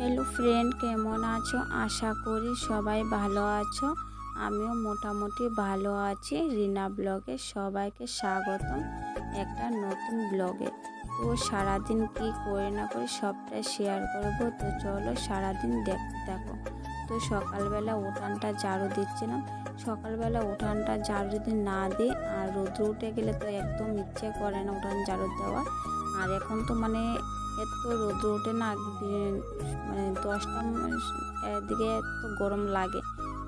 Hello friend কেমন আছো? আশা করি সবাই ভালো আছো। আমিও মোটামুটি ভালো আছি। রিনা ব্লগে সবাইকে স্বাগতম একটা নতুন ব্লগে। তো সারাদিন কি করে না করে সবটাই শেয়ার করব? তো চলো সারাদিন দেখতে থাকো। তো সকালবেলা উঠানটা ঝাড়ু দিচ্ছিলাম। সকালবেলা উঠানটা ঝাড়ু যদি না দিই, আর রোদ্র উঠে গেলে তো একদম ইচ্ছে করে না উঠান ঝাড়ু দেওয়ার। আর এখন তো মানে এত রোদ্র ওঠে না মানে দশটা দিকে এত গরম লাগে,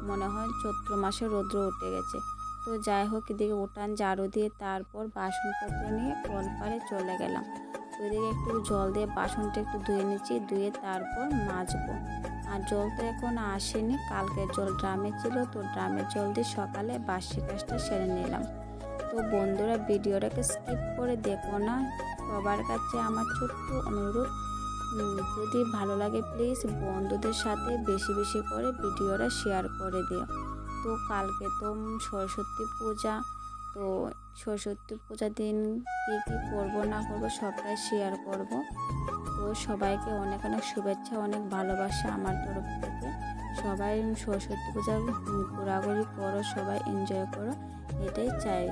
মনে হয় চৈত্র মাসে রৌদ্র উঠে গেছে। তো যাই হোক, এদিকে উঠান, ঝাড়ু দিয়ে তারপর বাসনপত্র নিয়ে কল পাড়ে চলে গেলাম। তো এদিকে একটু জল দিয়ে বাসনটা একটু ধুয়ে নিচ্ছি, ধুয়ে তারপর মাজবো। আর জল তো এখন আসেনি, কালকের জল ড্রামে ছিল, তো ড্রামের জল দিয়ে সকালে বাসি কাজটা সেরে নিলাম। তো বন্ধুরা, ভিডিওটাকে স্কিপ করে দেখো না সবার কাছে আমার ছোট্ট অনুরোধ যদি ভালো লাগে প্লিজ বন্ধুদের সাথে বেশি বেশি করে ভিডিওটা শেয়ার করে দিও। তো কালকে তো সরস্বতী পূজা, তো সরস্বতী পূজার দিন কী কী করব না করব সবটাই শেয়ার করব। তো সবাইকে অনেক অনেক শুভেচ্ছা, অনেক ভালোবাসা আমার তরফ থেকে। সবাই সরস্বতী পূজা ঘোরাঘুরি করো, সবাই এনজয় করো, এটাই চাই।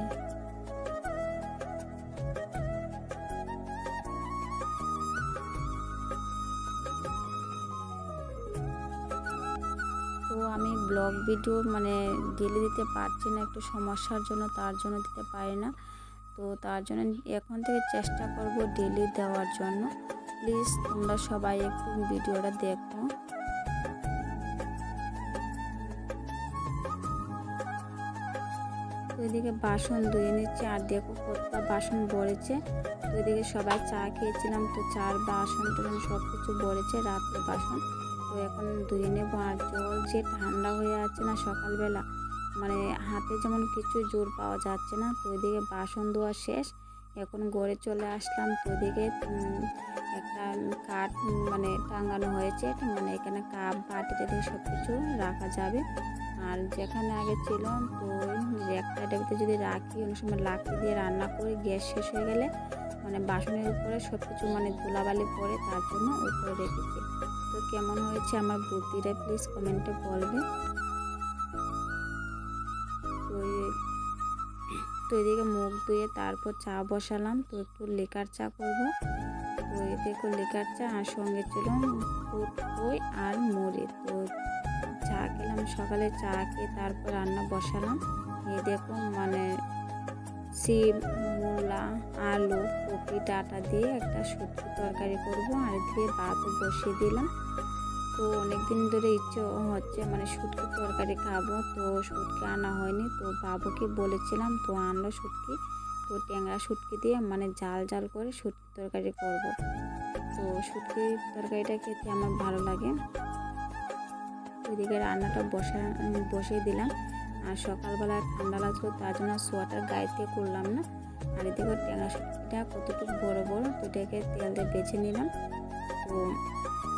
আমি ব্লগ ভিডিও মানে ডেলি দিতে পারছি না, একটু সমস্যার জন্য, তার জন্য দিতে পারি না। তো তার জন্য এখন থেকে চেষ্টা করব ডেলি দেওয়ার জন্য। প্লিজ তোমরা সবাই একটু ভিডিওটা দেখো। তো এদিকে বাসন ধুয়ে নিচ্ছে, আর দেখো কতটা বাসন ভরেছে তো এদিকে সবাই চা খেয়েছিলাম, তো চার বাসন টাসন সব কিছু ভরেছে রাতের বাসন। তো এখন ধুয়ে নেব আর জল যে ঠান্ডা হয়ে আছে না সকালবেলা মানে হাতে যেমন কিছু জোর পাওয়া যাচ্ছে না তো ওইদিকে বাসন ধোয়া শেষ। এখন গড়ে চলে আসলাম তো উম, একটা কাঠ মানে টাঙানো হয়েছে মানে এখানে কাপ বাটি টাটি সব কিছু রাখা যাবে। আর যেখানে আগে ছিল তো একটা ডেবিতে যদি রাখি অনেক সময় লাকড়ি দিয়ে রান্না করি গ্যাস শেষ হয়ে গেলে মানে বাসনের উপরে সব কিছু মানে ধুলাবালি পরে তার জন্য উপরে রেখেছি। কেমন হয়েছে আমার বুদ্ধিটা প্লিজ কমেন্টে বলবে। তো এদিকে মুখ ধুয়ে তারপর চা বসালাম, তো একটু লেকার চা করব। তো দেখো লেকার চা আর সঙ্গে ছিল দুধ আর মুড়ি। তো চা খেলাম, সকালে চা খেয়ে তারপর রান্না বসালাম। এই দেখো মানে সিম, মূলা, আলু, কপি, ডাটা দিয়ে একটা শুটকি তরকারি করব। আর দিয়ে ভাতও বসিয়ে দিলাম। তো অনেক দিন ধরে ইচ্ছে হচ্ছে মানে শুটকি তরকারি খাব। তো শুটকি আনা হয়নি। তো বাবুকে বলেছিলাম, তো আনলো শুটকি। তো ট্যাংরা শুটকি দিয়ে মানে জাল জাল করে শুটকি তরকারি করব। তো শুটকি তরকারিটা খেতে আমার ভালো লাগে। ওইদিকে রান্নাটা বসা, বসিয়ে দিলাম। আর সকালবেলা ঠান্ডা লাগছিল তার জন্য সোয়াটার গায়ে দিয়ে করলাম না। আর এদিকে ট্যাংরা শুটকিটা কতটুকু বড় বড়, তো এটাকে তেল দিয়ে বেছে নিলাম। তো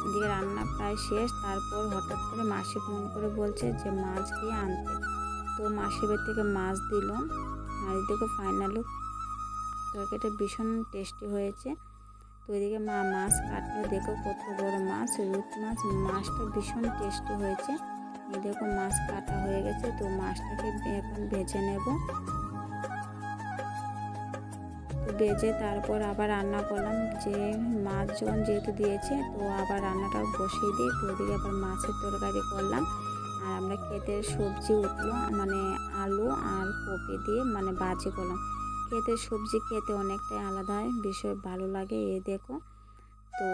এদিকে রান্না প্রায় শেষ, তারপর হঠাৎ করে মাসি ফোন করে বলছে যে মাছ গিয়ে আনতে। তো মাসিবের থেকে মাছ দিল, আর এদিকে ফাইনালি তরকারিটা ভীষণ টেস্টি হয়েছে। তো এদিকে মা মাছ কাটলো, দেখো কত বড় মাছ রুট মাছ, মাছটা ভীষণ টেস্টি হয়েছে। দেখো মাছ কাটা হয়ে গেছে, তো মাছটাকে এখন ভেজে নেব। ভেজে তারপর আবার রান্না করলাম। যে মাছ যখন যেহেতু দিয়েছে, তো আবার রান্নাটা বসিয়ে দিই তো ওদিকে আবার মাছের তরকারি করলাম। আর আমরা ক্ষেতের সবজি উঠল মানে আলু আর কপি দিয়ে মানে বাজি করলাম। ক্ষেতের সবজি খেতে অনেকটাই আলাদা হয় বিষয়, ভালো লাগে। এ দেখো, তো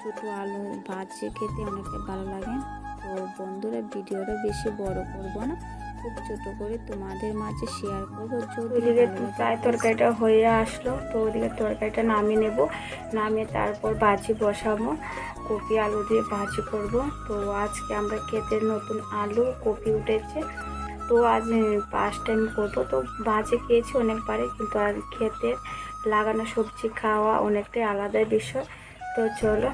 ছোটো আলু ভাজে খেতে অনেকটা ভালো লাগে। তো বন্ধুরা ভিডিওটা বেশি বড় করব না খুব ছোট করে তোমাদের মাঝে শেয়ার করব। ভালো প্রায় তরকারিটা হয়ে আসলো তো ওদিকে তরকারিটা নামিয়ে নেব। নামিয়ে তারপর ভাজি বসাবো কপি আলু দিয়ে ভাজি করব। তো আজকে আমরা ক্ষেতের নতুন আলু কপি উঠেছে। তো আজ ফার্স্ট টাইম করব। তো ভাজি খেয়েছি অনেকবারই কিন্তু আর খেতে লাগানো সবজি খাওয়া অনেকটাই আলাদা বিষয়। তো চলো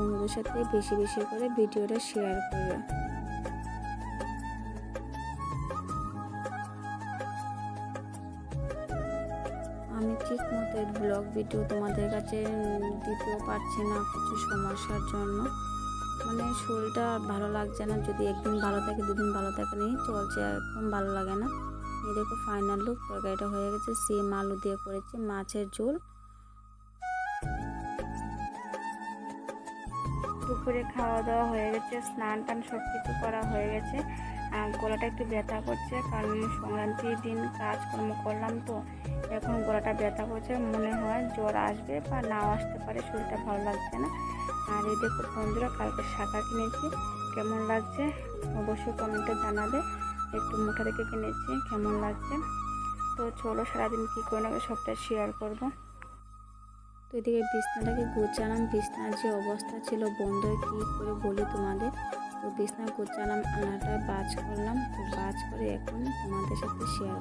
বন্ধুদের সাথে বেশি বেশি করে ভিডিওটা শেয়ার করবে। আমি ঠিক মতো ব্লগ ভিডিও তোমাদের কাছে দিতেও পারছি না কিছু সমস্যার জন্য। মানে শরীরটা ভালো লাগছে না, যদি একদিন ভালো থাকে, দুদিন ভালো থাকে নেই, চলছে একদম ভালো লাগে না। এই দেখো ফাইনাল লুক তরকারিটা হয়ে গেছে, সিম আলু দিয়ে করেছি, মাছের ঝোল। দুপুরে খাওয়া দাওয়া হয়ে গেছে স্নান টান সব কিছু করা হয়ে গেছে। গলাটা একটু ব্যথা করছে, কারণ সংক্রান্তির দিন কাজকর্ম করলাম তো, এখন গলাটা ব্যথা করছে, মনে হয় জ্বর আসবে বা নাও আসতে পারে, শরীরটা ভালো লাগছে না। আর এই দেখো বন্ধুরা, কালকে শাখা কিনেছি, কেমন লাগছে? অবশ্যই কমেন্টে জানাবে, একটু মুখে রেখে কিনেছি, কেমন লাগছে? তো চলো সারাদিন কী করে নেবে সবটা শেয়ার করব। তো এদিকে বিছনাটাকে গুছালাম। বিছনার যে অবস্থা ছিল বন্ধ, কী করে বলি তোমাদের? তো বিছনা গুছালাম আনাটা বাজ করলাম। তো বাজ করে এখন তোমাদের সাথে শেয়ার